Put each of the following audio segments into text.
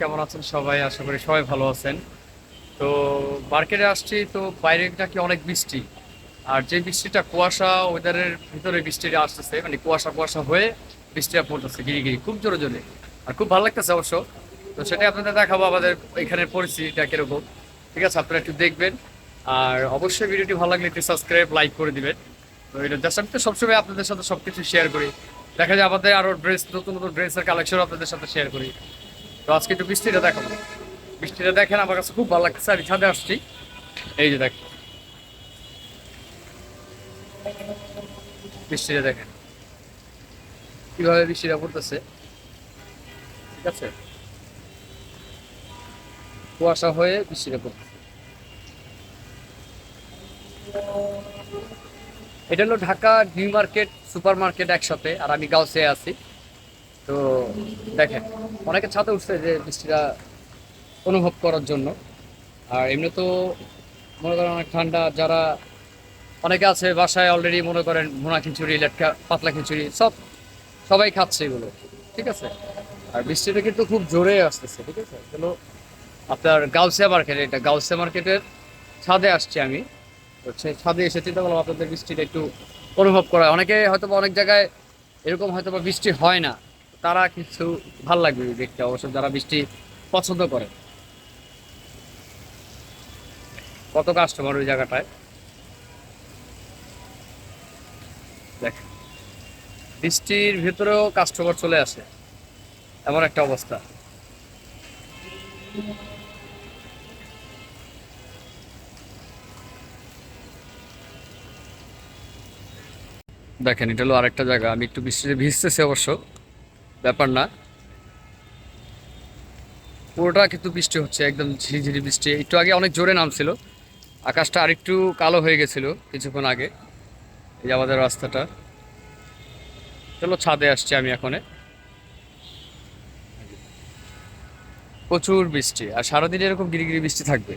কেমন আছেন সবাই? আশা করি সবাই ভালো আছেন। তো মার্কেটে আসছি, তো বাইরে নাকি অনেক বৃষ্টি। আর যে বৃষ্টিটা কুয়াশা, ওয়েদারের ভিতরে বৃষ্টিটা আসতেছে মানে কুয়াশা কুয়াশা হয়ে বৃষ্টিটা পড়তেছে গিরি গিরি, খুব জোরে জোরে। আর খুব ভালো লাগতেছে অবশ্য। তো সেটাই আপনাদের দেখাবো আমাদের এখানের পরিস্থিতিটা কীরকম। ঠিক আছে, আপনারা একটু দেখবেন। আর অবশ্যই ভিডিওটি ভালো লাগলে একটু সাবস্ক্রাইব লাইক করে দিবেন। তো এটা জাস্ট আমি তো সবসময় আপনাদের সাথে সবকিছু শেয়ার করি। দেখা যায় আমাদের আরও ড্রেস নতুন নতুন ড্রেসের কালেকশন আপনাদের সাথে শেয়ার করি। তো আজকে একটু বৃষ্টিটা দেখাবো বৃষ্টিটা দেখেন, আমার কাছে খুব ভালো লাগছে আমি ছাদে আসছি। এই যে দেখেন। বৃষ্টিটা দেখেন। কীভাবে বৃষ্টিটা পড়তেছে। ঠিক আছে? কুয়াশা হয়ে বৃষ্টিটা পড়তেছে। এটা হলো Dhaka New Market super market একসাথে আর আমি গাউসে আছি। তো দেখেন, অনেকে ছাদে উঠছে যে বৃষ্টিটা অনুভব করার জন্য। আর এমনি তো মনে করেন অনেক ঠান্ডা, যারা অনেকে আছে বাসায় অলরেডি মনে করেন ভুনা খিচুড়ি, লেটকা, পাতলা খিচুড়ি, সব, সবাই খাচ্ছে এগুলো, ঠিক আছে? আর বৃষ্টিটা কিন্তু খুব জোরে আসতেছে, ঠিক আছে? এগুলো আপনার গাউসিয়া মার্কেট এটা গাউসিয়া মার্কেটের ছাদে আসছি আমি। তো সে ছাদে এসে চিন্তা করলাম আপনাদের বৃষ্টিটা একটু অনুভব করা। অনেকে হয়তো অনেক জায়গায় এরকম হয়তো বৃষ্টি হয় না। তারা কিছু ভালো লাগবে দেখতে অবশ্য যারা বৃষ্টি পছন্দ করে। কত কাস্টমার ওই জায়গাটায়? দেখ, বৃষ্টির ভেতরেও কাস্টমার চলে আসে। এমন একটা অবস্থা। দেখেন, এটা হলো আরেকটা জায়গা। আমি একটু বৃষ্টিতে ভিজতেছি অবশ্য। ব্যাপার না। পুরোটা কিন্তু বৃষ্টি হচ্ছে, একদম ঝিরিঝিরি বৃষ্টি। একটু আগে অনেক জোরে নামছিল, আকাশটা আরেকটু কালো হয়ে গেছিল কিছুক্ষণ আগে, এই যে আমাদের রাস্তাটা। চলো ছাদে আসছি আমি এখন। প্রচুর বৃষ্টি, আর সারাদিন এরকম গিরিগিরি বৃষ্টি থাকবে,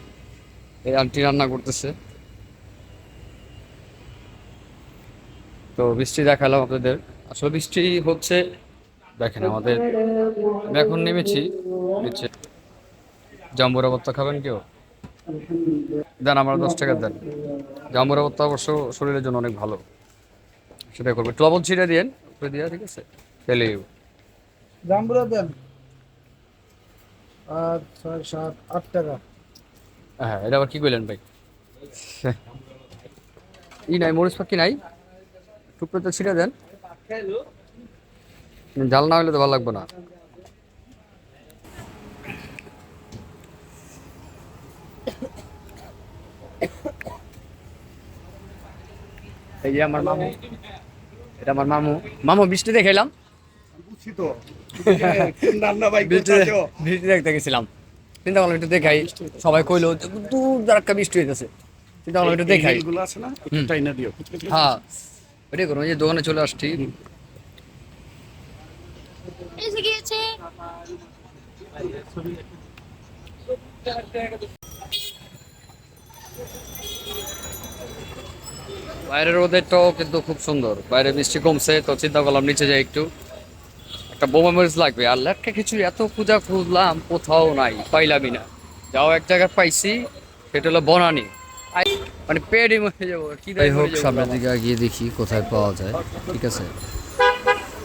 এই আন্টি রান্না করতেছে। তো বৃষ্টি দেখালাম আপনাদের। আসলে বৃষ্টি হচ্ছে দেখেন আমাদের আমি এখন নেমেছি। নিচে। জাম্বুরা ভর্তা খাবেন কেউ? দেন আমার দশ টাকা দেন। জাম্বুরা ভর্তা অবশ্য শরীরের জন্য অনেক ভালো। সেটাই করবে। লবণ ছিঁড়ে দিয়েন। দিয়া ঠিক আছে? তেলে। জাম্বুরা দেন। আট ছয় সাত আট টাকা। হ্যাঁ এটা আবার কি কইলেন ভাই? ই নাই মরিচ পাখি নাই? টুকরো তো ছিঁড়ে দেন। জাল না হলে তো ভালো লাগবে না। এই যে আমার মামু এটা আমার মামু। মামু বৃষ্টি দেখাইলাম বুঝছি তো বৃষ্টি বৃষ্টি দেখতে গেছিলাম। চিন্তা করলাম একটু দেখাই। সবাই কইলো দূর দাঁড়াক্কা বৃষ্টি হইতেছে। চিন্তা করলাম একটু দেখাই। না? দিও। হ্যাঁ। ওটাই করুন ওই যে দোকানে চলে আসছি। এসে গিয়েছে। বাইরের ওদেরটাও কিন্তু খুব সুন্দর। বাইরে বৃষ্টি কমছে তো চিন্তা করলাম নিচে যাই একটু। একটা বোমা মরিচ লাগবে। আর লেটকা খিচুড়ি এত খুঁজা খুঁজলাম কোথাও নাই পাইলামই না। যাও এক জায়গায় পাইছি সেটা হলো বনানি। মানে পেডি মরে যাব কি যাই হোক সামনের দিকে গিয়ে দেখি কোথায় পাওয়া যায়। ঠিক আছে?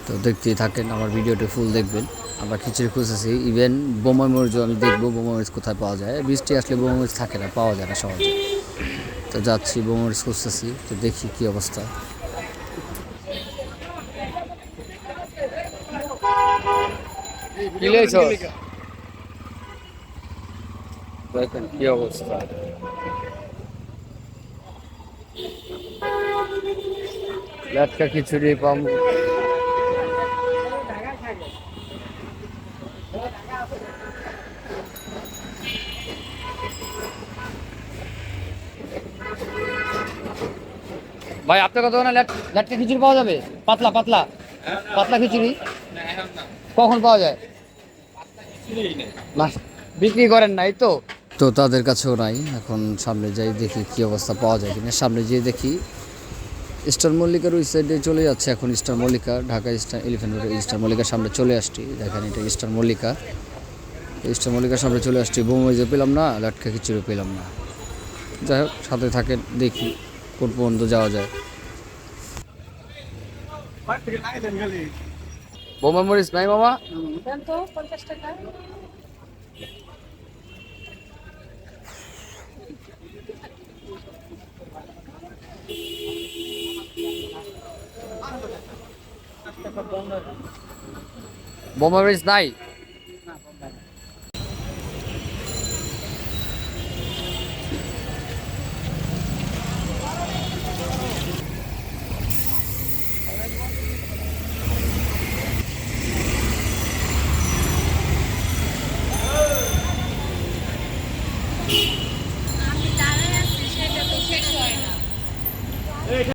তো দেখতেই থাকেন, আমার ভিডিওটি ফুল দেখবেন। আমরা খিচুড়ি খুঁজেছি ইভেন বোমা মরিচ আমি দেখব বোমা মরিচ কোথায় পাওয়া যায়। বৃষ্টি আসলে বোমা মরিচ থাকে না, পাওয়া যায় না সহজে। তো যাচ্ছি, বোমা মরিচ খুঁজতেছি, তো দেখি কি অবস্থা। অবস্থা। খিচুড়ি পাম। ভাই, আপনার কথা কত লেটকা খিচুড়ি পাওয়া যাবে? পাতলা পাতলা। পাতলা খিচুড়ি? কখন পাওয়া যায়? না বিক্রি করেন নাই তো? তো তাদের কাছেও নাই। এখন সামনে যাই দেখি কি অবস্থা পাওয়া যায় কিনা। সামনে যেয়ে দেখি স্টার মল্লিকার ওই সাইডে চলে যাচ্ছে। এখন Star Mallika, Dhaka Star Elephant Star মল্লিকার সামনে চলে আসছি। দেখেন এটা স্টার মল্লিকা। ইস্টার মল্লিকার সামনে চলে আসছি। বোমাইজও পেলাম না। লাটকা খিচুড়ি পেলাম না। যাই হোক, সাথে থাকেন, দেখি। কোন পর্যন্ত যাওয়া যায়। বোমা মরিচ নাই মামা? বোমা মরিচ নাই?